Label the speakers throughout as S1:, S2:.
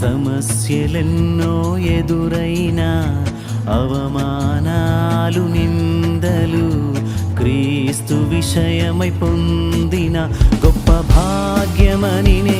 S1: సమస్యలెన్నో ఎదురైనా అవమానాలు నిందలు క్రీస్తు విషయమై పొందిన గొప్ప భాగ్యమని నే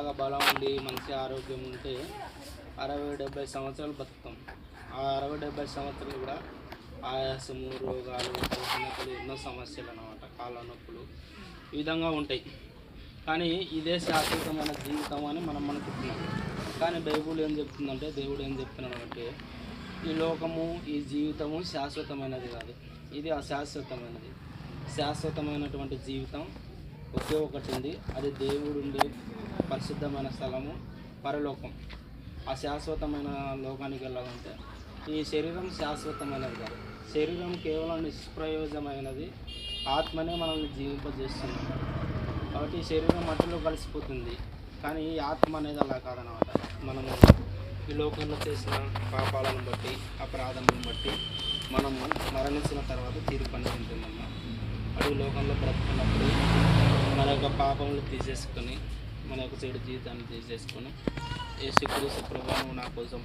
S2: బాగా బలం ఉండి మంచి ఆరోగ్యం ఉంటే అరవై డెబ్బై సంవత్సరాలు బతుకుతాం. ఆ అరవై డెబ్బై సంవత్సరాలు కూడా ఆయాసము రోగాలు నొప్పులు ఎన్నో సమస్యలు అన్నమాట కాళ్ళ నొప్పులు ఈ విధంగా ఉంటాయి. కానీ ఇదే శాశ్వతమైన జీవితం అని మనం అనుకుంటున్నాం. కానీ బైబుల్ ఏం చెప్తుందంటే దేవుడు ఏం చెప్తున్నాడు అంటే ఈ లోకము ఈ జీవితము శాశ్వతమైనది కాదు. ఇది అశాశ్వతమైనది. శాశ్వతమైనటువంటి జీవితం ఒకే ఒకటి ఉంది. అది దేవుడు ఉండే పరిశుద్ధమైన స్థలము పరలోకం. ఆ శాశ్వతమైన లోకానికి వెళ్ళాలంటే ఈ శరీరం శాశ్వతమైనది కాదు. శరీరం కేవలం నిష్ప్రయోజనమైనది. ఆత్మనే మనల్ని జీవింపజేస్తుంది. కాబట్టి ఈ శరీరం మట్టిలో కలిసిపోతుంది. కానీ ఈ ఆత్మ అనేది అలా కాదనమాట. మనము ఈ లోకంలో చేసిన పాపాలను బట్టి అపరాధములను బట్టి మనము మరణించిన తర్వాత తీర్పు అనేది ఉంటుందన్నమాట. అటు లోకంలో బ్రతుకున్నప్పుడు మన యొక్క పాపములు తీసేసుకొని మన యొక్క చెడు జీవితాన్ని తీసేసుకొని యేసుక్రీస్తు ప్రభావం నా కోసం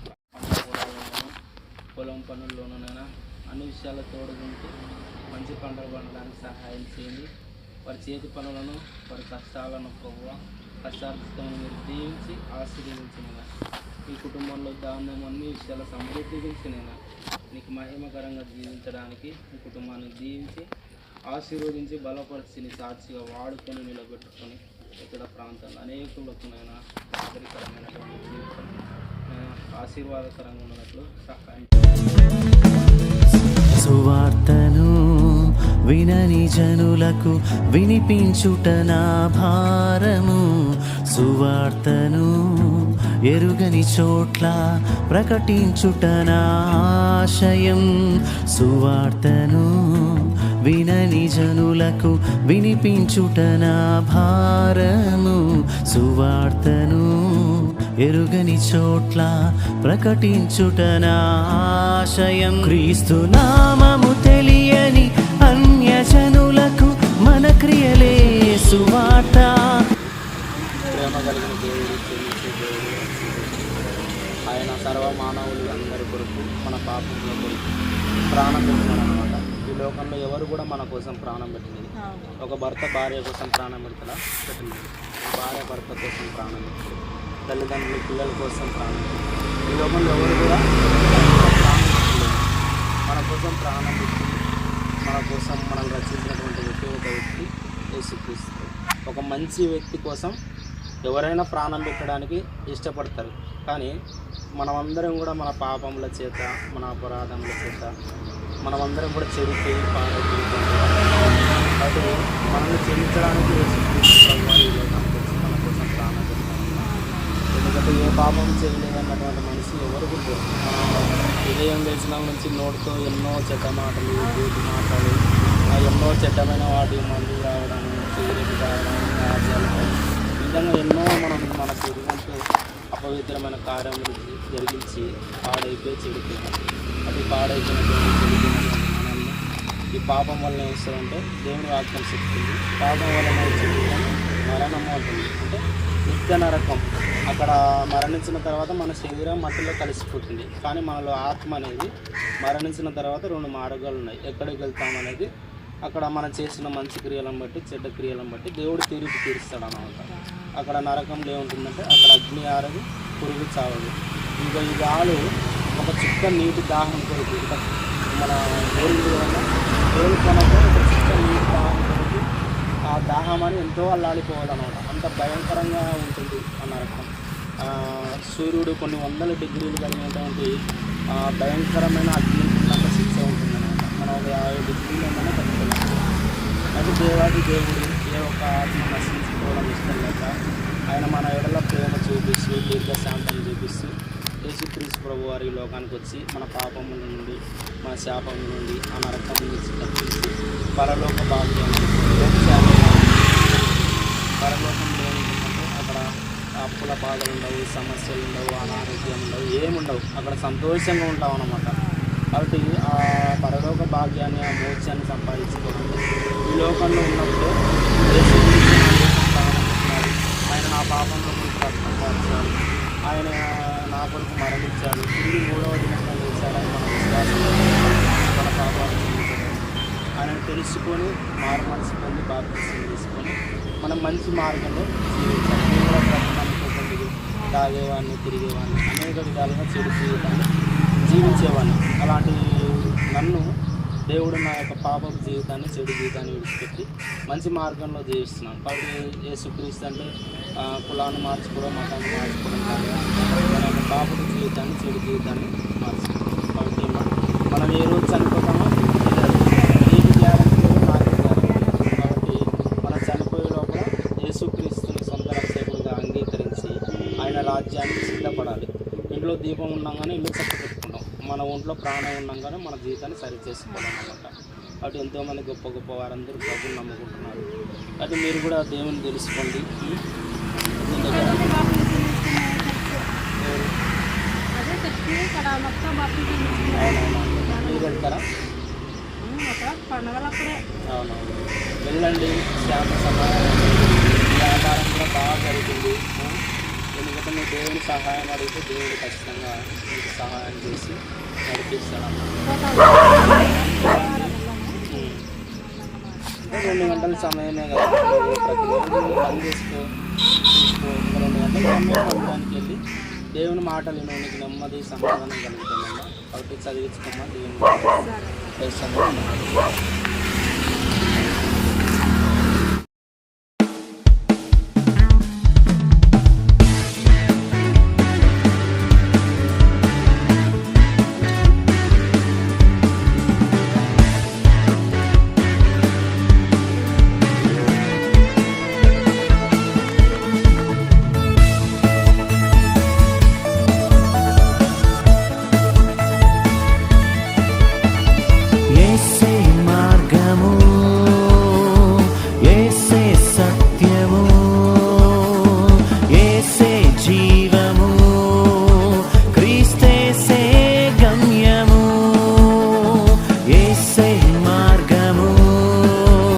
S2: పొలం పనుల్లోనైనా అన్ని విషయాల తోడుగుంటూ మంచి పంటలు పండడానికి సహాయం చేయండి. వారి చేతి పనులను వారి కష్టాలను ప్రభు కష్టాలను మీరు దీవించి ఆశీర్వదించిన ఈ కుటుంబంలో దానం అన్ని విషయాల సమృద్ధించినైనా నీకు మహిమకరంగా జీవించడానికి ఈ కుటుంబాన్ని దీవించి ఆశీర్వదించి బలపరిచి నీ సాక్షిగా వాడుకొని నిలబెట్టుకొని ఇక్కడ ప్రాంతాల్లో అనేకులకునైనా ఆశ్చర్యకరమైనటువంటి జీవితం ఆశీర్వాదకరంగా ఉన్నట్లు సహాయం
S1: సువార్తను వినని జనులకు వినిపించుట నా భారము. సువార్తను ఎరుగని చోట్ల ప్రకటించుట నా ఆశయం. సువార్తను వినని జనులకు వినిపించుట నా భారము సువార్తను ఎరుగని చోట్ల ప్రకటించుట నా ఆశయం. క్రీస్తు నామము తెలియని అన్యజనులకు మన క్రియలే సువార్త.
S2: ప్రేమ కలిగిన దేవుడు దేవుడు ఆయన సర్వమానవులు అందరి కొరకు మన పాపముల కొరకు ప్రాణం పెట్టినాడు అనమాట లోకంలో ఎవరు కూడా మన కోసం ప్రాణం పెట్టినది ఒక భర్త భార్య కోసం ప్రాణం పెడతాడా పెట్టినది భార్య భర్త కోసం ప్రాణం పెట్టింది తల్లిదండ్రులు పిల్లల కోసం ప్రాణం పెట్టింది ఈ లోకంలో ఎవరు కూడా మన కోసం ప్రాణం పెట్టి మన కోసం మనల్ని రచించినటువంటి ఒకే ఒక వ్యక్తి యేసుక్రీస్తు. ఒక మంచి వ్యక్తి కోసం ఎవరైనా ప్రాణం పెట్టడానికి ఇష్టపడతారు. కానీ మనమందరం కూడా మన పాపముల చేత మన అపరాధముల చేత మనమందరం కూడా చెడిపోయి పాడైపోయి కాబట్టి మనల్ని చెల్లించడానికి మన కోసం ప్రాణం ఎందుకంటే ఏ పాపం చేయలేదన్నటువంటి మనిషి ఎవరు కూడా ఉదయం లేచిన నుంచి నోటితో ఎన్నో చెడ్డ మాటలు బూటి మాటలు ఎన్నో చెడ్డమైన వాటి మందు రావడం చేయడం తాగడం ఆచారం ఈ విధంగా ఎన్నో మనం మన శరీరంతో అపవిత్రమైన కార్యములు జరిగించి పాడైపోయి చెడిపోయినాం అది పాడైపోయినటువంటి చెడిపోయినటువంటి పాపం వల్ల ఏమిస్తుందంటే దేవుని వాక్యం చెప్తుంది. పాపం వలన వచ్చే మరణము అంటుంది. అంటే నిత్య నరకం. అక్కడ మరణించిన తర్వాత మన శరీరం మట్టిలో కలిసిపోతుంది. కానీ మనలో ఆత్మ అనేది మరణించిన తర్వాత రెండు మార్గాలు ఉన్నాయి. ఎక్కడికి వెళ్తామనేది అక్కడ మనం చేసిన మంచి క్రియలను బట్టి చెడ్డ క్రియలను బట్టి దేవుడు తీర్పు తీరుస్తాడు అనమాట అక్కడ నరకంలో ఏముంటుందంటే అక్కడ అగ్ని ఆరదు పురుగు చావదు. ఇక ఈ గాలు ఒక చుక్క నీటి దాహం కొరకు ఇక మన గోరింది వల్ల దేవుడి కొనకు ఒక చుక్క నీటి దాహం కొరకు ఆ దాహం అని ఎంతో అల్లాడిపోవాలన్నమాట. అంత భయంకరంగా ఉంటుంది ఆ నరకం. సూర్యుడు కొన్ని వందల డిగ్రీలు కలిగినటువంటి భయంకరమైన అగ్ని యాభై ఆరు డిగ్రీలు ఏమైనా తట్టుకోలేం అది దేవాది దేవుడు ఏ ఒక్క ఆత్మ నశించుకోవడం ఇష్టం లేక ఆయన మన ఎడల ప్రేమ చూపిస్తూ దీర్ఘశాంతం చూపిస్తూ యేసుక్రీస్తు ప్రభు వారి లోకానికి వచ్చి మన పాపముల నుండి మన శాపం నుండి ఆ నరకం నుంచి తప్పించి పరలోక భాగ్యం పరలోకం పరలోకంలో ఏముంటుందంటే అక్కడ అప్పుల బాధలు ఉండవు సమస్యలు ఉండవు అనారోగ్యం ఉండవు ఏముండవు. అక్కడ సంతోషంగా ఉంటాం అన్నమాట కాబట్టి ఆ పరలోక భాగ్యాన్ని ఆ మోక్షాన్ని సంపాదించుకోవాలి ఈ లోకంలో ఉన్నప్పుడు ఆయన నా పాపంలో నుంచి రక్తం ఆయన నా కొరకు మరణించాడు. తిరిగి మూడవ దినంగా లేచాడని మన విశ్వాసం మన పాపాలు ఆయన తెలుసుకొని మారు మనసు పొంది బాప్తిసం తీసుకొని మనం మంచి మార్గంలో జీవించాలి. కూడా ప్రభువుని తాగేవాడిని తిరిగేవాడిని అనేక విధాలుగా చెడు జీవితాన్ని జీవించేవాడిని. అలాంటి నన్ను దేవుడు నా యొక్క పాపపు జీవితాన్ని చెడు జీవితాన్ని విడిచిపెట్టి మంచి మార్గంలో జీవిస్తున్నాను. కాబట్టి యేసుక్రీస్తు అంటే కులాన్ని మార్చుకోవడం మతాన్ని మార్చుకోవడం కాదు. మన యొక్క పాపపు జీవితాన్ని చెడు జీవితాన్ని మార్చుకోవడం కాబట్టి మన- మనం ఏ రోజు చనిపోతామో తెలియదు. నీకు గ్యారంటీ నాకు గ్యారంటీ కాబట్టి మనం చనిపోయే లోపల యేసుక్రీస్తుని సొంత రక్షకుడుగా అంగీకరించి ఆయన రాజ్యానికి సిద్ధపడాలి. ఇంట్లో దీపం ఉన్నాగానే ఇల్లు ఒంట్లో ప్రాణం ఉన్నాగానే మన జీవితాన్ని సరి చేసుకోవడం అనమాట కాబట్టి ఎంతోమంది గొప్ప గొప్ప వారందరూ ప్రభుని నమ్ముకుంటున్నారు. కాబట్టి మీరు కూడా దేవుని తెలుసుకోండి. మీ మీరు అవునవును. వెళ్ళండి. శాంత సమాధానం. వ్యాపారం కూడా బాగా జరుగుతుంది ఆ? ఎందుకంటే మీ దేవుని సహాయం అడిగితే దేవుడు ఖచ్చితంగా మీకు సహాయం చేసి నడిపిస్తాడు. రెండు గంటల సమయమే కదా. నువ్వు ప్రతిరోజు పని చేసుకో చూసుకో రెండు గంటల సమయం వెళ్ళి దేవుని మాటలు నీకు నెమ్మది సమాధానం కలుగుతుందమ్మా. కాబట్టి చదివించుకోమ్మా దేవుని చేస్తాను